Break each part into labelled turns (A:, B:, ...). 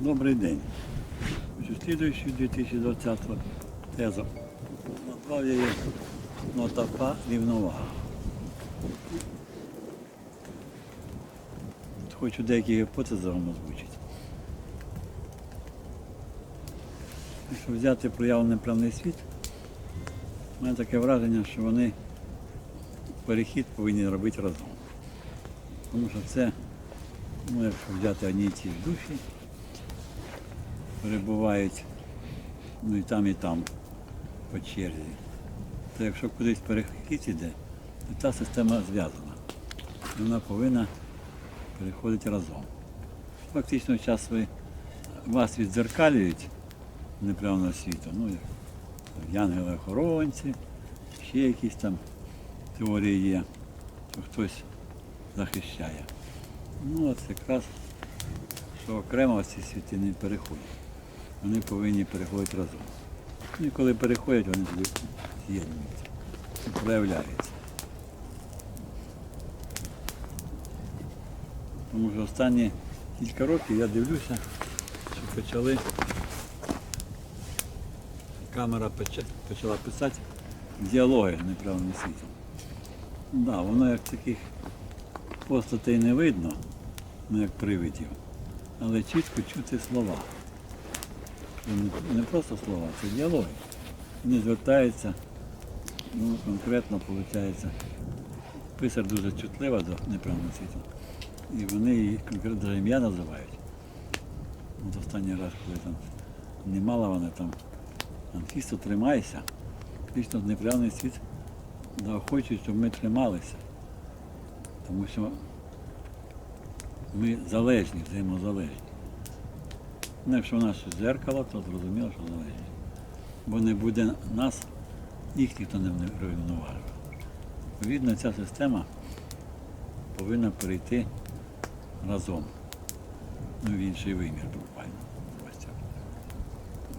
A: Добрий день. Хочу слідуючу 2020 тезу. Назвав я її нота рівновага. Хочу деякі гіпотези вам озвучити. Якщо взяти проявлений правний світ, у мене таке враження, що вони перехід повинні робити разом. Тому що це, ну, якщо взяти одні і ті душі, перебувають ну і там, і там по черзі. То якщо кудись перехід іде, то та система зв'язана. Вона повинна переходити разом. Фактично час ви, вас відзеркалюють неправильного світу, ну, як янгели-охоронці, ще якісь там теорії є, що хтось захищає. Ну, от якраз, що окремо ці світи не переходять. Вони повинні переходити разом. І коли переходять, вони тоді з'єднуються проявляються. Тому що останні кілька років я дивлюся, що почали камера почала писати діалоги неправильним світом. Да, воно як таких постатей не видно, ну як привидів, але чітко чути слова. Це не- просто слова, це діалоги. Вони звертаються, ну, конкретно виходить. Писар дуже чутлива до неправильного світу. І вони її конкретно ім'я називають. От останній раз, коли там немало вони там Анфісто тримайся. Фактично неправильний світ заохочує, щоб ми трималися. Тому що ми залежні, взаємозалежні. Ну, якщо в нас щось зеркало, то зрозуміло, що залежні. Бо не буде нас, їх ніхто не врівноважує. Відповідно, ця система повинна перейти разом. Ну, в інший вимір буквально.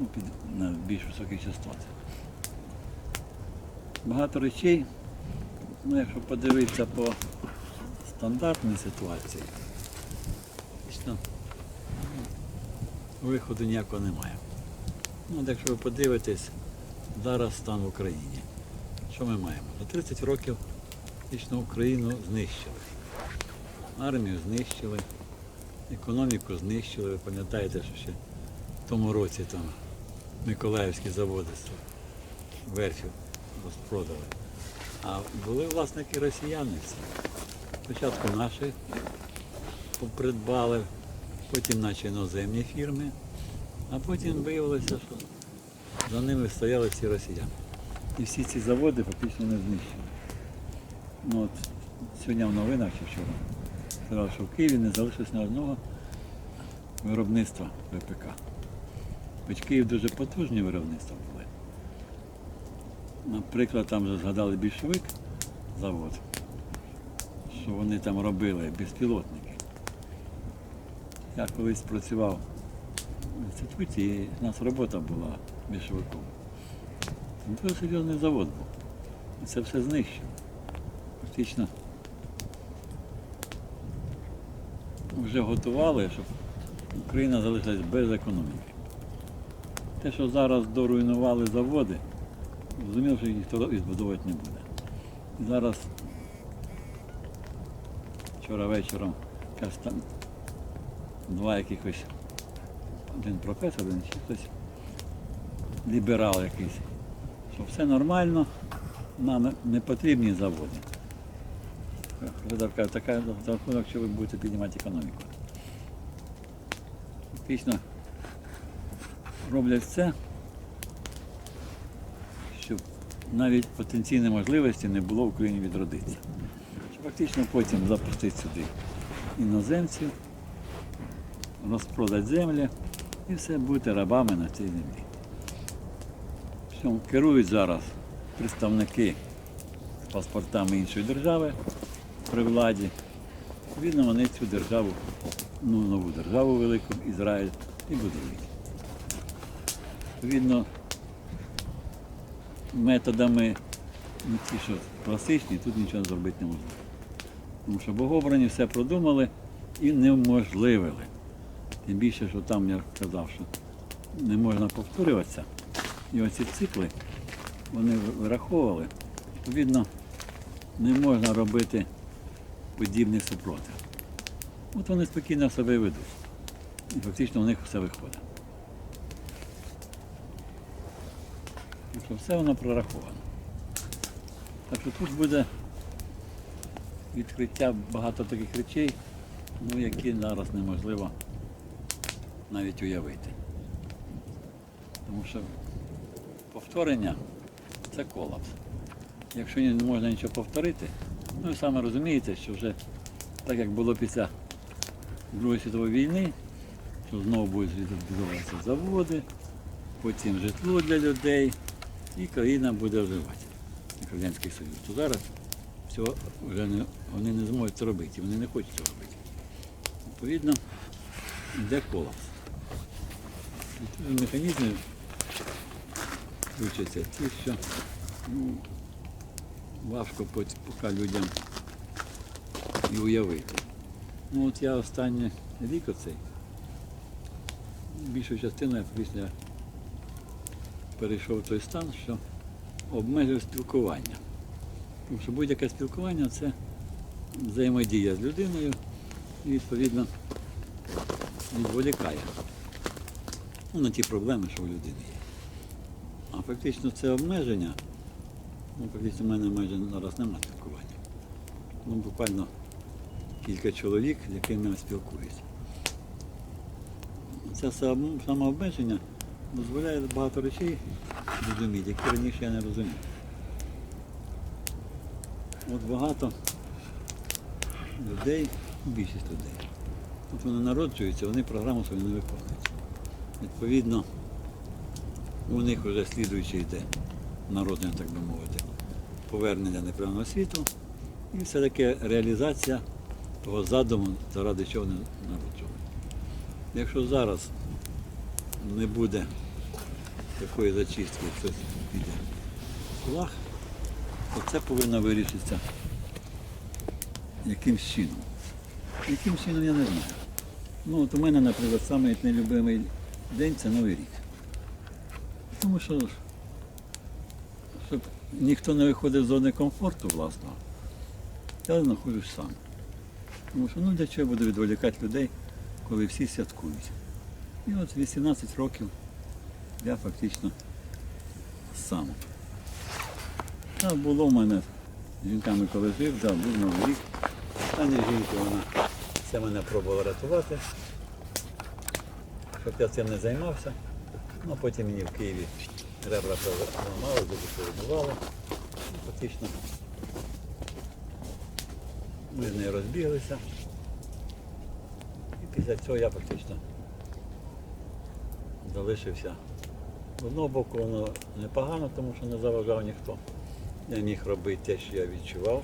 A: Ну, під, на більш високі частоти. Багато речей, ну, якщо подивитися по стандартній ситуації, виходу ніякого немає. Ну, якщо ви подивитесь, зараз стан в Україні. Що ми маємо? За 30 років фактично Україну знищили. Армію знищили, економіку знищили. Ви пам'ятаєте, що ще в тому році там Миколаївські заводи верфів розпродали. А були власники росіяни всі. Спочатку наші придбали, потім наші іноземні фірми, а потім виявилося, що за ними стояли всі росіяни. І всі ці заводи фактично не знищили. Ну, от, сьогодні в новинах чи вчора сказали, що в Києві не залишилось ні одного виробництва ВПК. Хоч Київ дуже потужні виробництва були. Наприклад, там вже згадали більшовик завод, що вони там робили безпілотники. Я колись працював в інституті, і у нас робота була більшовиком. Дуже серйозний завод був. І це все знищено. Фактично вже готували, щоб Україна залишилась без економіки. Те, що зараз доруйнували заводи, зрозуміло, що їх ніхто відбудовувати не буде. Зараз вчора вечором якраз там два якихось, один професор, один ще хтось, ліберал якийсь, що все нормально, нам не потрібні заводи. Каже, така за рахунок, що ви будете піднімати економіку. Фактично роблять це, щоб навіть потенційної можливості не було в Україні відродитися. Щоб фактично потім запустити сюди іноземців, розпродати землі і все бути рабами на цій землі. Причому керують зараз представники з паспортами іншої держави при владі. Відповідно, вони цю державу, ну, нову державу велику, Ізраїль, і будують. Відповідно, методами ну, ті, що класичні, тут нічого зробити не можна. Тому що богобрані все продумали і неможливили. Тим більше, що там я казав, що не можна повторюватися. І оці цикли вони вираховували. Відповідно, не можна робити подібних супротив. От вони спокійно себе ведуть. І фактично у них все виходить. Так все воно прораховано. Так що тут буде відкриття багато таких речей, ну, які зараз неможливо навіть уявити. Тому що повторення це колапс. Якщо не можна нічого повторити, ну ви саме розумієте, що вже так як було після Другої світової війни, що знову будуть відбудовуватися заводи, потім житло для людей, і країна буде оживати, як Радянський Союз. То зараз цього вже не, вони не зможуть це робити, вони не хочуть цього робити. Відповідно, йде колапс. І тут механізми включаться ті, що ну, важко поки людям і уявити. Ну от я останній рік оцей, більшу частину після перейшов в той стан, що обмежив спілкування. Тому що будь-яке спілкування це взаємодія з людиною і відповідно відволікає ну, на ті проблеми, що у людини є. А фактично це обмеження, ну фактично в мене майже зараз немає спілкування. Ну, буквально кілька чоловік, з якими я спілкуюся. Це сам- самообмеження дозволяє багато речей розуміти, які раніше я не розумів. От багато людей, більшість людей, от вони народжуються, вони програму свою не виконують. Відповідно, у них вже слідуючий йде народження, так би мовити, повернення неправильного світу і все-таки реалізація того задуму, заради чого вони народжували. Якщо зараз не буде такої зачистки, хтось піде в кулах, то це повинно вирішитися якимсь чином. Яким чином я не знаю. Ну от у мене, наприклад, самий день це Новий рік. Тому що щоб ніхто не виходив з зони комфорту власного, я знаходжусь сам. Тому що ну для чого я буду відволікати людей, коли всі святкують. І от 18 років я фактично сам. Так було в мене з жінками, коли жив, да, був новий рік. Остання жінка, вона все мене пробувала рятувати, щоб я цим не займався. Ну, потім мені в Києві ребра поламали, повибивали. І Фактично ми з нею розбіглися. І після цього я фактично залишився. З одного боку воно непогано, тому що не заважав ніхто. Я міг робити те, що я відчував,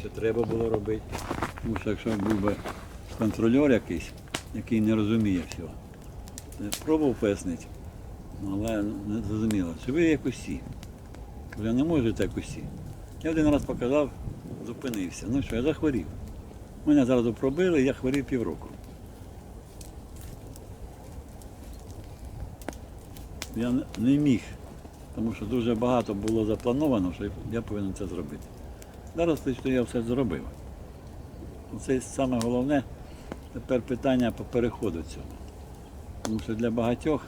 A: що треба було робити. Тому що якщо був би контрольор якийсь, який не розуміє всього, пробував пояснити, але не зрозуміло, чи ви як усі. Ви не можете як усі. Я один раз показав, зупинився. Ну що, я захворів. Мене зразу пробили, я хворів півроку. Я не- не міг, тому що дуже багато було заплановано, що я повинен це зробити. Зараз що я все зробив. Це саме головне тепер питання по переходу цього. Тому що для багатьох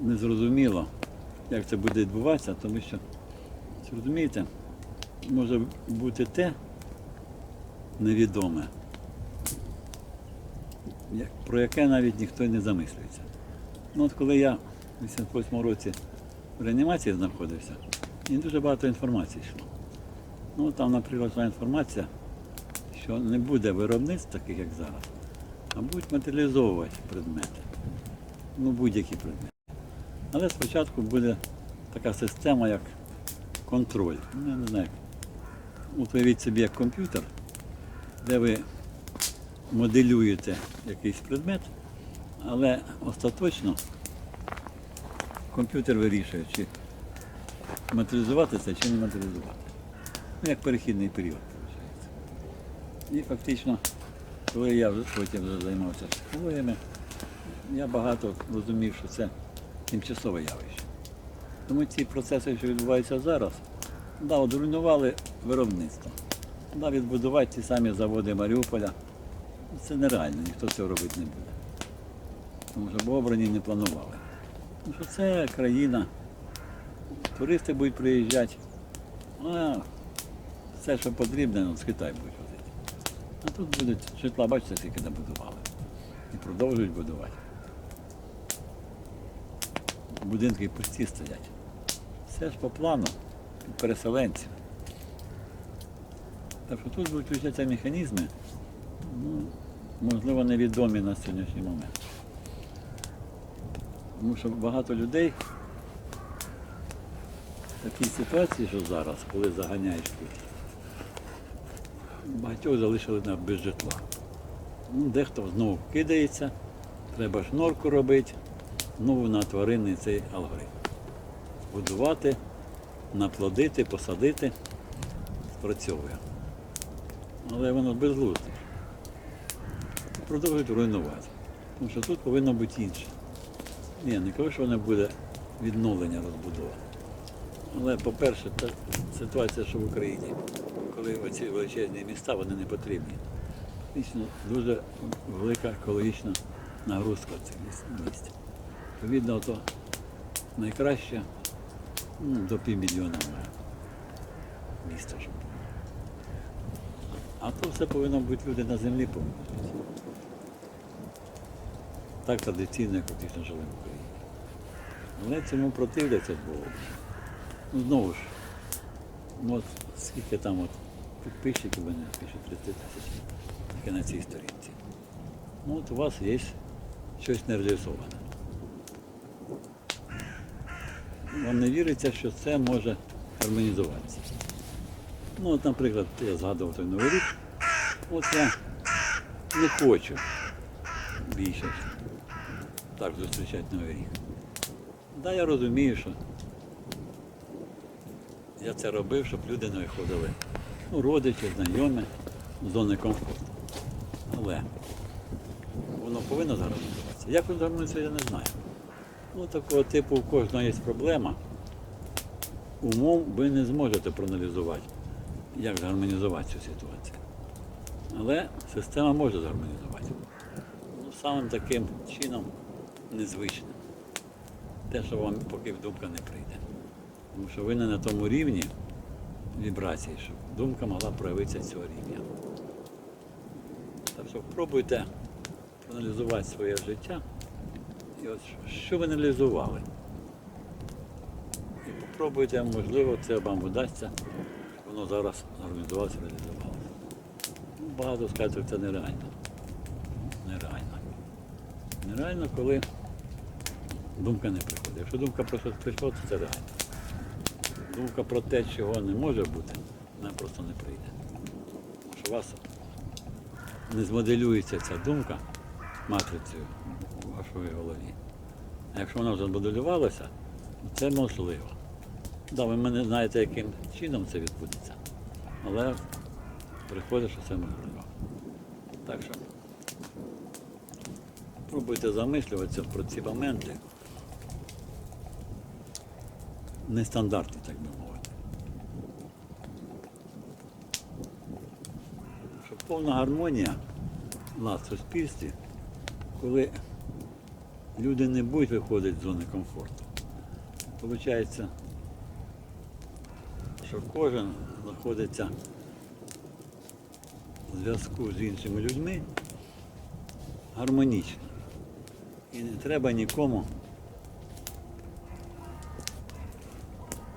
A: незрозуміло, як це буде відбуватися, тому що, розумієте, може бути те невідоме, про яке навіть ніхто не замислюється. Ну от коли я в 88 році в реанімації знаходився, і дуже багато інформації йшло. Ну там, наприклад, інформація, що не буде виробництв таких, як зараз, а будуть матеріалізовувати предмети. Ну, будь-які предмети. Але спочатку буде така система, як контроль. Ну, я не знаю. От уявіть собі як комп'ютер, де ви моделюєте якийсь предмет, але остаточно комп'ютер вирішує, чи матеріалізувати це, чи не матеріалізувати. Ну, як перехідний період, виходить. І фактично коли я вже потім займався психологіями, я багато розумів, що це тимчасове явище. Тому ці процеси, що відбуваються зараз, да, от руйнували виробництво. Да, відбудувати ті самі заводи Маріуполя. Це нереально, ніхто цього робити не буде. Тому що обрані не планували. Тому що це країна, туристи будуть приїжджати, а все, що потрібно, ну, з Китаю будуть. А тут будуть житла, бачите, скільки набудували. І продовжують будувати. Будинки пусті стоять. Все ж по плану під переселенців. Так що тут будуть включатися механізми, ну, можливо, невідомі на сьогоднішній момент. Тому що багато людей в такій ситуації, що зараз, коли заганяєш тут, багатьох залишили на без житла. Ну, дехто знову кидається, треба ж норку робити, знову на тваринний цей алгоритм. Будувати, наплодити, посадити, спрацьовує. Але воно безглузде. Продовжують руйнувати. Тому що тут повинно бути інше. Ні, не кажу, що воно буде відновлення розбудова. Але, по-перше, ситуація, що в Україні, коли оці величезні міста, вони не потрібні. Дійсно, дуже велика екологічна нагрузка в цих місць. Відповідно, то найкраще ну, до півмільйона міста, щоб. А то все повинно бути люди на землі повинні. Так традиційно, як фактично жили в Україні. Але цьому противляться бо ну, знову ж, ну, от скільки там от підписчиків мене пишуть 30 тисяч, тільки на цій сторінці. Ну от у вас є щось нереалізоване. Вам не віриться, що це може гармонізуватися. Ну, от, наприклад, я згадував той Новий рік. От я не хочу більше так зустрічати Новий рік. Да, я розумію, що я це робив, щоб люди не виходили. Ну, родичі, знайомі, зони комфорту. Але воно повинно згармонізуватися. Як воно згармонізується, я не знаю. Ну, такого типу у кожного є проблема. Умом ви не зможете проаналізувати, як згармонізувати цю ситуацію. Але система може згармонізувати. Ну, самим таким чином незвичним. Те, що вам поки в думка не прийде. Тому що ви не на тому рівні вібрації, щоб думка могла проявитися цього рівня. Так що пробуйте проаналізувати своє життя. І от що ви аналізували? І попробуйте, можливо, це вам вдасться, щоб воно зараз організувалося, реалізувалося. Ну, багато скажуть, це нереально. Нереально. Нереально, коли думка не приходить. Якщо думка прийшла, то це реально. Думка про те, чого не може бути, вона просто не прийде. Тому що у вас не змоделюється ця думка матрицею у вашій голові. А якщо вона вже змоделювалася, це можливо. Да, ви мене знаєте, яким чином це відбудеться. Але приходить, що це можливо. Так що пробуйте замислюватися про ці моменти. Нестандартні, так би мовити. Щоб повна гармонія в суспільстві, коли люди не будуть виходити з зони комфорту. Получається, що кожен знаходиться в зв'язку з іншими людьми гармонічно. І не треба нікому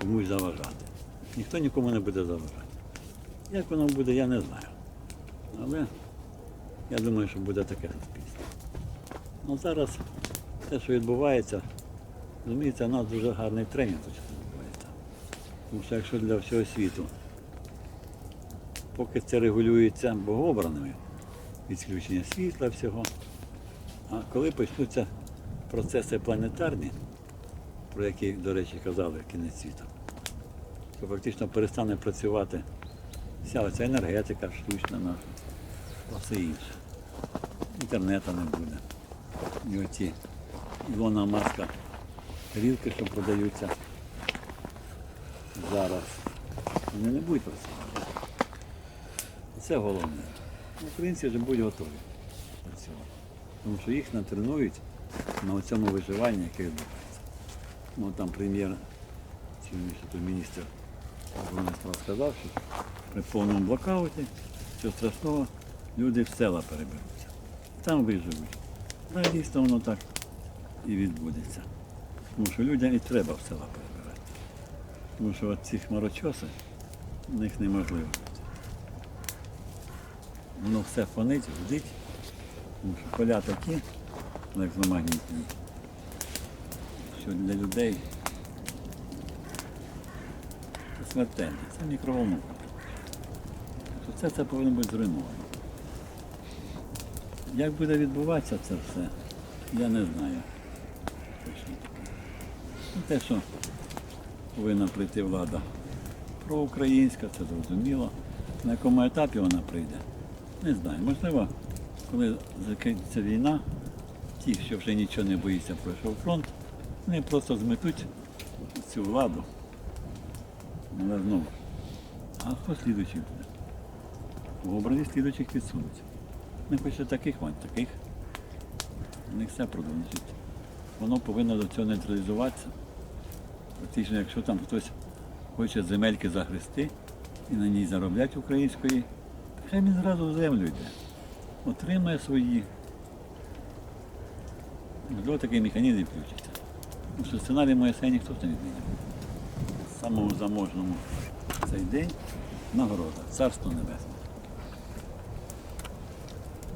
A: комусь заважати. Ніхто нікому не буде заважати. Як воно буде, я не знаю. Але я думаю, що буде таке суспільство. Ну зараз те, що відбувається, розумієте, у нас дуже гарний тренінг відбувається. Тому що якщо для всього світу, поки це регулюється богообраними, відключення світла всього, а коли почнуться процеси планетарні, про які, до речі, казали кінець світу, то фактично перестане працювати вся оця енергетика штучна наша, все інше. інтернету не буде. І оці Ілона Маска тарілки, що продаються зараз, вони не будуть працювати. Це головне. Українці вже будуть готові до цього. Тому що їх натренують на цьому виживанні, яке відбувається. Ну там прем'єр, чи міністр сказав, що при повному блокауті, що страшного, люди в села переберуться. Там виживуть. Да, дійсно воно так і відбудеться. Тому що людям і треба в села перебирати. Тому що ці хмарочоси, в них неможливо. Воно все фонить, гудить, тому що поля такі електромагнітні, що для людей це смертельно, це мікроволновка. Тобто Все це повинно бути зруйновано. Як буде відбуватися це все, я не знаю. Ну, те, що повинна прийти влада проукраїнська, це зрозуміло. На якому етапі вона прийде, не знаю. Можливо, коли закінчиться війна, ті, що вже нічого не боїться, пройшов фронт, вони просто зметуть цю владу. Але знову. А хто слідуючий буде? В образі слідуючих відсунуться. Не хоче таких вон, таких. У них все продовжить. Воно повинно до цього нейтралізуватися. Фактично, якщо там хтось хоче земельки загрести і на ній заробляти української, хай він зразу в землю йде. Отримає свої. Можливо, такий механізм включиться. Тому що сценарій Моїсея ніхто не відміняв. Самому заможному цей день нагорода, царство небесне.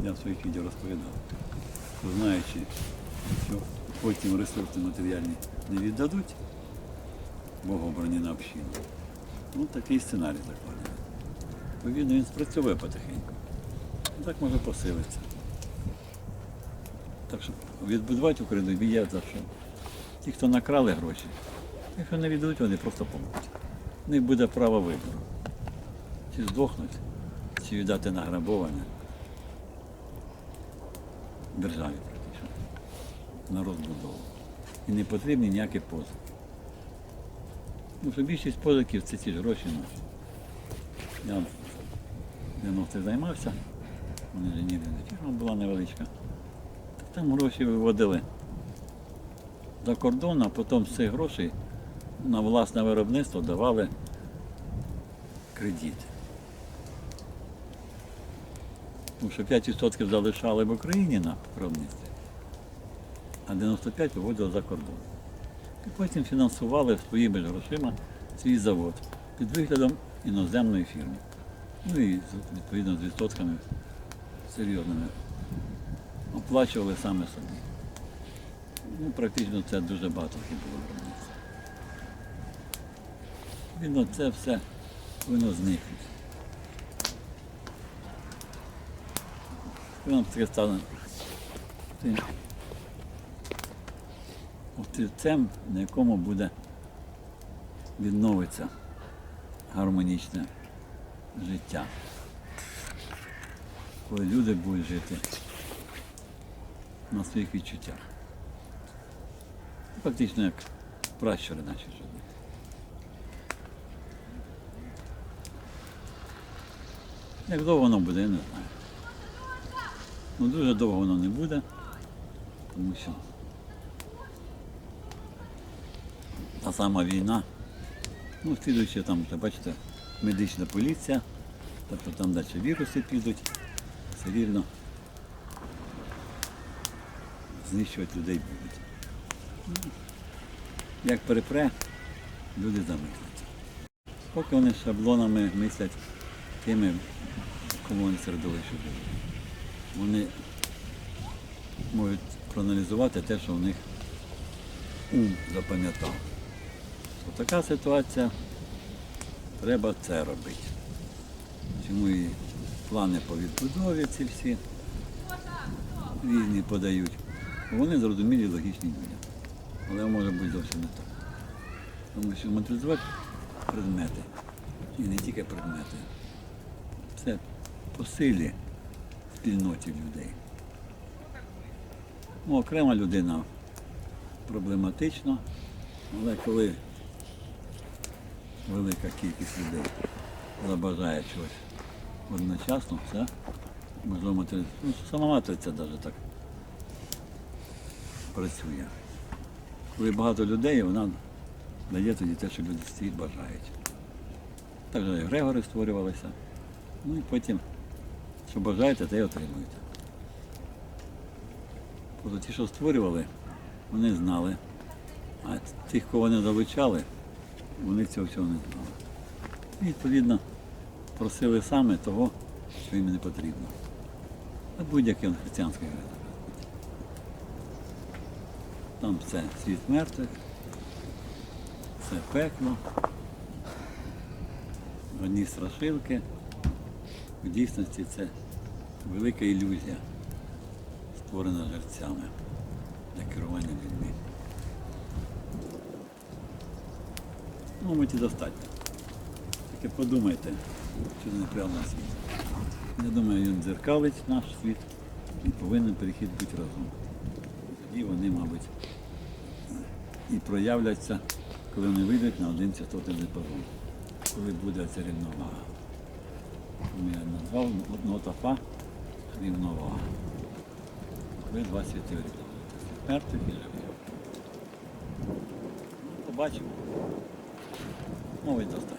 A: Я в своїх відео розповідав, що знаючи, що потім ресурси матеріальні не віддадуть, Бог обороні на общину. Ну, такий сценарій закладений. Відповідно, він спрацьовує потихеньку. Так може посилитися. Так що відбудувати Україну є за що. Ті, хто накрали гроші, якщо не віддадуть, вони просто помруть. У них буде право вибору. Чи здохнуть, чи віддати награбоване державі практично на розбудову. І не потрібні ніякі позики. Тому що більшість позиків це ті ж гроші наші. Я 90 займався, у мене ніде фірма була невеличка. Там гроші виводили за кордон, а потім з цих грошей на власне виробництво давали кредит. Тому що 5% залишали в Україні на виробництві, а 95% виводили за кордон. І потім фінансували своїми грошима свій завод під виглядом іноземної фірми. Ну і відповідно з відсотками серйозними оплачували саме собі. Ну, практично це дуже багато таких було Відповідно, це все. Воно таке стане тим острівцем, на якому буде відновиться гармонічне життя. Коли люди будуть жити на своїх відчуттях. Фактично як пращури наші жили. Як довго воно буде, я не знаю. Ну дуже довго воно не буде, тому що та сама війна, ну, слідуючи там, бачите, медична поліція, тобто там далі віруси підуть, все рівно знищувати людей будуть. Як перепре, люди замисляться. Поки вони шаблонами мислять тими, кому вони середовище живуть. Вони можуть проаналізувати те, що в них ум запам'ятав. Така ситуація, треба це робити. Чому і плани по відбудові ці всі різні подають. Вони зрозумілі логічні людям. Але може бути зовсім не так. Тому що матеріалізувати предмети, і не тільки предмети, це по силі спільноті людей. Ну, окрема людина проблематична, але коли велика кількість людей забажає чогось одночасно, це можливо материця. Ну, сама матриця навіть так працює. Коли багато людей, вона дає тоді те, що люди всі бажають. Так же Грегори створювалися. Ну і потім, що бажаєте, те й отримуєте. Тобто ті, що створювали, вони знали. А тих, кого не залучали, вони цього всього не знали. І відповідно просили саме того, що їм не потрібно. А будь-яке християнське гри. Там це світ мертвих, це пекло, одні страшилки. В дійсності це велика ілюзія, створена жерцями для керування людьми. Ну, мабуть, і достатньо. Тільки подумайте, що це неправильно світ. Я думаю, він дзеркалить наш світ і повинен перехід бути разом. Тоді вони, мабуть, і проявляться, коли вони вийдуть на один частотний діапазон, коли буде ця рівновага. Я назвав одного тапа рівновага. Ви два світи рівноваги. Мертвих і живих. Побачимо. Мовить достатньо.